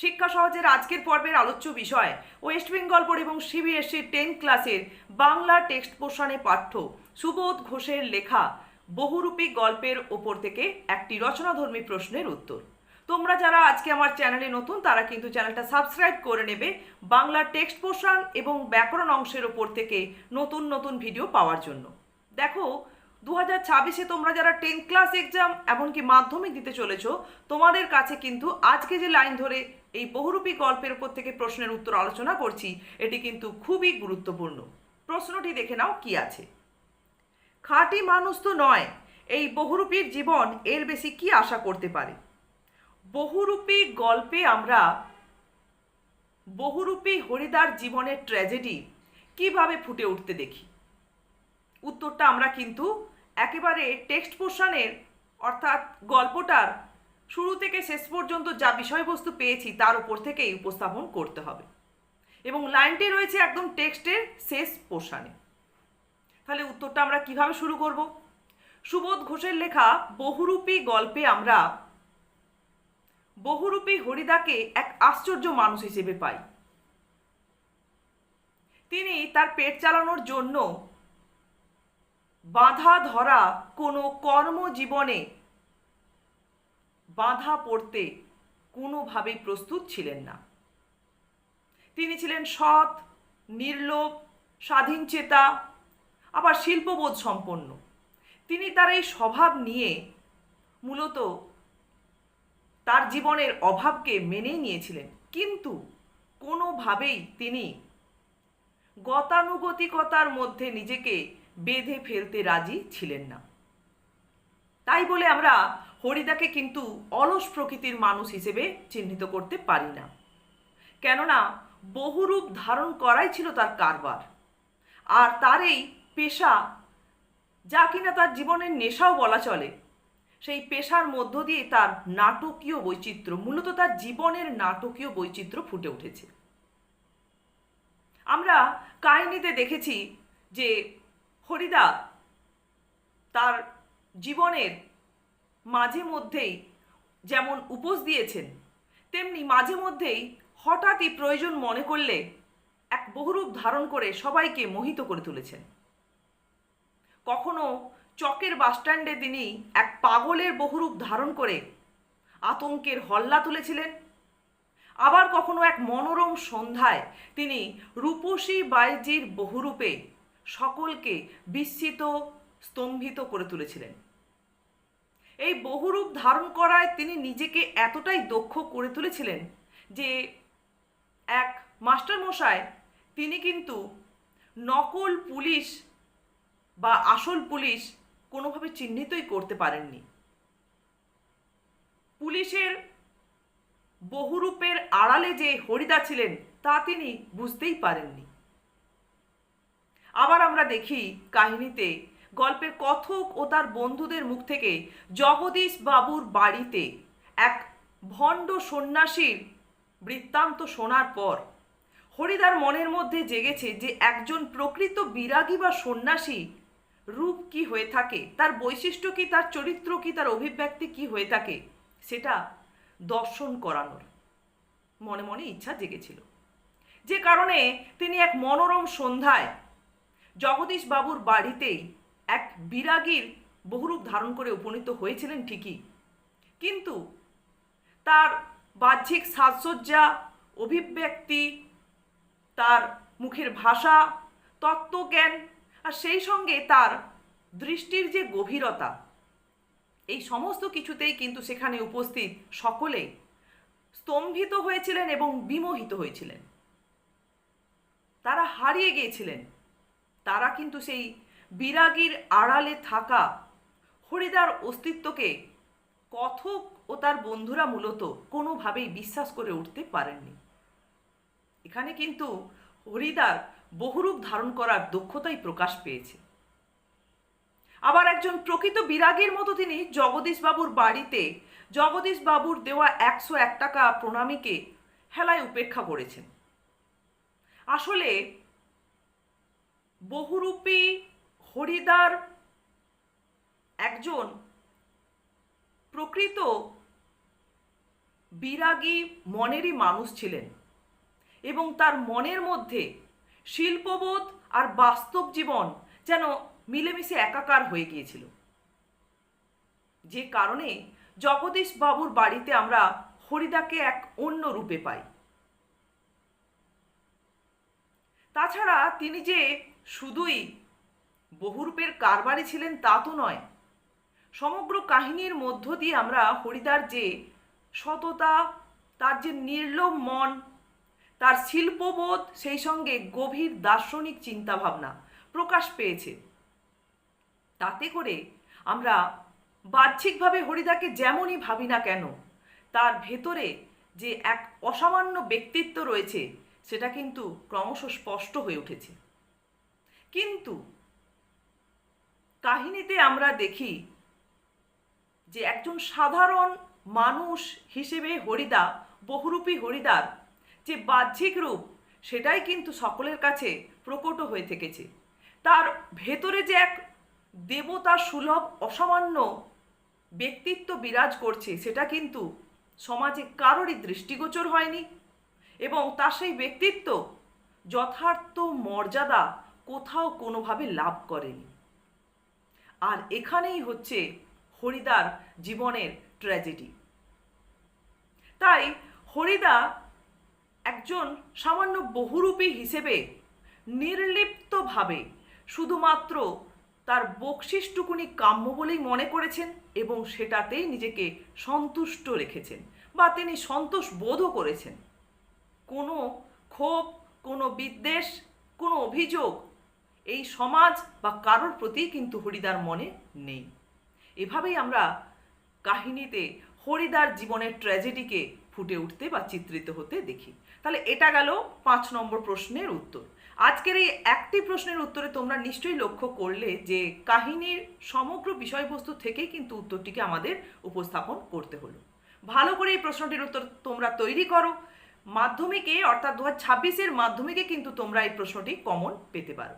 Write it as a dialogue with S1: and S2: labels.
S1: শিক্ষা সহজের আজকের পর্বের আলোচ্য বিষয়। ওয়েস্ট বেঙ্গল বোর্ড এবং সিবিএসসি টেন ক্লাসের বাংলা টেক্সট পোর্শনে পাঠ্য। সুবোধ ঘোষের লেখা বহুরূপী গল্পের ওপর থেকে একটি রচনাধর্মী প্রশ্নের উত্তর। তোমরা যারা আজকে আমার চ্যানেলে নতুন, তারা কিন্তু চ্যানেলটা সাবস্ক্রাইব করে নেবে। বাংলা টেক্সট পোর্শন এবং ব্যাকরণ অংশের ওপর থেকে নতুন নতুন ভিডিও পাওয়ার জন্য। দেখো দু হাজার ছাব্বিশে তোমরা যারা টেন ক্লাস এক্সাম এমনকি মাধ্যমিক দিতে চলেছো, তোমাদের কাছে কিন্তু আজকে যে লাইন ধরে এই বহুরূপী গল্পের উপর থেকে প্রশ্নের উত্তর আলোচনা করছি, এটি কিন্তু খুবই গুরুত্বপূর্ণ। প্রশ্নটি দেখে নাও কি আছে। খাঁটি মানুষ তো নয়, এই বহুরূপীর জীবন এর বেশি কি আশা করতে পারে? বহুরূপী গল্পে আমরা বহুরূপী হরিদার জীবনের ট্র্যাজেডি কীভাবে ফুটে উঠতে দেখি? উত্তরটা আমরা কিন্তু একেবারে টেক্সট পোর্শনের, অর্থাৎ গল্পটার শুরু থেকে শেষ পর্যন্ত যা বিষয়বস্তু পেয়েছি তার উপর থেকেই উপস্থাপন করতে হবে। এবং লাইনটি রয়েছে একদম টেক্সটের শেষ পোর্শানে। তাহলে উত্তরটা আমরা কীভাবে শুরু করব? সুবোধ ঘোষের লেখা, বহুরূপী গল্পে আমরা বহুরূপী হরিদাকে এক আশ্চর্য মানুষ হিসেবে পাই। তিনি তার পেট চালানোর জন্য বাধা ধরা কোনো কর্মজীবনে বাধা পড়তে কোনোভাবেই প্রস্তুত ছিলেন না। তিনি ছিলেন সৎ, নির্লোভ, স্বাধীন চেতা, আবার শিল্পবোধ সম্পন্ন। তিনি তার এই স্বভাব নিয়ে মূলত তার জীবনের অভাবকে মেনে নিয়েছিলেন। কিন্তু কোনোভাবেই তিনি গতানুগতিকতার মধ্যে নিজেকে বেঁধে ফেলতে রাজি ছিলেন না। তাই বলে আমরা হরিদাকে কিন্তু অলস প্রকৃতির মানুষ হিসেবে চিহ্নিত করতে পারি না। কেননা বহুরূপ ধারণ করাই ছিল তার কারবার। আর তার এই পেশা, যা কিনা তার জীবনের নেশাও বলা চলে, সেই পেশার মধ্য দিয়ে তার নাটকীয় বৈচিত্র্য, মূলত তার জীবনের নাটকীয় বৈচিত্র্য ফুটে উঠেছে। আমরা কাহিনীতে দেখেছি যে হরিদা তার জীবনের মাঝে মধ্যেই যেমন উপোস দিয়েছেন, তেমনি মাঝে মধ্যেই হঠাৎই প্রয়োজন মনে করলে এক বহুরূপ ধারণ করে সবাইকে মোহিত করে তুলেছেন। কখনো চকের বাসস্ট্যান্ডে তিনি এক পাগলের বহুরূপ ধারণ করে আতঙ্কের হল্লা তুলেছিলেন। আবার কখনো এক মনোরম সন্ধ্যায় তিনি রূপসী বাইজির বহুরূপে সকলকে বিস্মিত, স্তম্ভিত করে তুলেছিলেন। এই বহুরূপ ধারণ করায় তিনি নিজেকে এতটাই দক্ষ করে তুলেছিলেন যে এক মাস্টারমশাই তিনি কিন্তু নকল পুলিশ বা আসল পুলিশ কোনোভাবে চিহ্নিতই করতে পারেননি। পুলিশের বহুরূপের আড়ালে যে হরিদা ছিলেন তা তিনি বুঝতেই পারেননি। আবার আমরা দেখি কাহিনীতে গল্পের কথক ও তার বন্ধুদের মুখ থেকে জগদীশ বাবুর বাড়িতে এক ভণ্ড সন্ন্যাসীর বৃত্তান্ত শোনার পর হরিদার মনের মধ্যে জেগেছে যে একজন প্রকৃত বিরাগী বা সন্ন্যাসী রূপ কি হয়ে থাকে, তার বৈশিষ্ট্য কি, তার চরিত্র কি, তার অভিব্যক্তি কি হয়ে থাকে, সেটা দর্শন করানোর মনে মনে ইচ্ছা জেগেছিল। যে কারণে তিনি এক মনোরম সন্ধ্যায় জগদীশ বাবুর বাড়িতেই এক বিরাগীর বহুরূপ ধারণ করে উপনীত হয়েছিলেন ঠিকই। কিন্তু তার বাহ্যিক সাজসজ্জা, অভিব্যক্তি, তার মুখের ভাষা, তত্ত্বজ্ঞান আর সেই সঙ্গে তার দৃষ্টির যে গভীরতা, এই সমস্ত কিছুতেই কিন্তু সেখানে উপস্থিত সকলে স্তম্ভিত হয়েছিলেন এবং বিমোহিত হয়েছিলেন। তারা হারিয়ে গিয়েছিলেন। তারা কিন্তু সেই বিরাগীর আড়ালে থাকা হরিদার অস্তিত্বকে কথক ও তার বন্ধুরা মূলত কোনোভাবেই বিশ্বাস করে উঠতে পারেননি। এখানে কিন্তু হরিদার বহুরূপ ধারণ করার দক্ষতাই প্রকাশ পেয়েছে। আবার একজন প্রকৃত বিরাগীর মতো তিনি জগদীশ বাবুর বাড়িতে জগদীশ বাবুর দেওয়া একশো এক টাকা প্রণামীকে হেলায় উপেক্ষা করেছেন। আসলে বহুরূপী হরিদার একজন প্রকৃত বিরাগী মনেরই মানুষ ছিলেন এবং তার মনের মধ্যে শিল্পবোধ আর বাস্তব জীবন যেন মিলেমিশে একাকার হয়ে গিয়েছিল। যে কারণে জগদীশ বাবুর বাড়িতে আমরা হরিদাকে এক অন্য রূপে পাই। তাছাড়া তিনি যে শুধুই বহুরূপের কারবারি ছিলেন তা তো নয়। সমগ্র কাহিনীর মধ্য দিয়ে আমরা হরিদার যে সততা, তার যে নির্লোভ মন, তার শিল্পবোধ, সেই সঙ্গে গভীর দার্শনিক চিন্তাভাবনা প্রকাশ পেয়েছে। তাতে করে আমরা বাহ্যিকভাবে হরিদাকে যেমনই ভাবি না কেন, তার ভেতরে যে এক অসামান্য ব্যক্তিত্ব রয়েছে সেটা কিন্তু ক্রমশ স্পষ্ট হয়ে উঠেছে। কিন্তু কাহিনীতে আমরা দেখি যে একজন সাধারণ মানুষ হিসেবে হরিদা, বহুরূপী হরিদার যে বাহ্যিক রূপ, সেটাই কিন্তু সকলের কাছে প্রকট হয়ে থেকেছে। তার ভেতরে যে এক দেবতা সুলভ অসামান্য ব্যক্তিত্ব বিরাজ করছে, সেটা কিন্তু সমাজে কারোরই দৃষ্টিগোচর হয়নি। এবং তার সেই ব্যক্তিত্ব যথার্থ মর্যাদা কোথাও কোনোভাবে লাভ করেনি। আর এখানেই হচ্ছে হরিদার জীবনের ট্র্যাজেডি তাই হরিদা একজন সামান্য বহুরূপী হিসেবে নির্লিপ্তভাবে শুধুমাত্র তার বকশিসটুকুনি কাম্য বলেই মনে করেছেন এবং সেটাতেই নিজেকে সন্তুষ্ট রেখেছেন বা তিনি সন্তোষ বোধও করেছেন। কোনো ক্ষোভ, কোনো বিদ্বেষ, কোনো অভিযোগ এই সমাজ বা কারোর প্রতি কিন্তু হরিদার মনে নেই। এভাবেই আমরা কাহিনীতে হরিদার জীবনের ট্র্যাজেডিকে ফুটে উঠতে বা চিত্রিত হতে দেখি। তাহলে এটা গেল পাঁচ নম্বর প্রশ্নের উত্তর। আজকের এই একটি প্রশ্নের উত্তরে তোমরা নিশ্চয়ই লক্ষ্য করলে যে কাহিনীর সমগ্র বিষয়বস্তু থেকেই কিন্তু উত্তরটিকে আমাদের উপস্থাপন করতে হলো। ভালো করে এই প্রশ্নটির উত্তর তোমরা তৈরি করো মাধ্যমিকে অর্থাৎ দু হাজার ছাব্বিশের মাধ্যমিকে কিন্তু তোমরা এই প্রশ্নটি কমন পেতে পারো।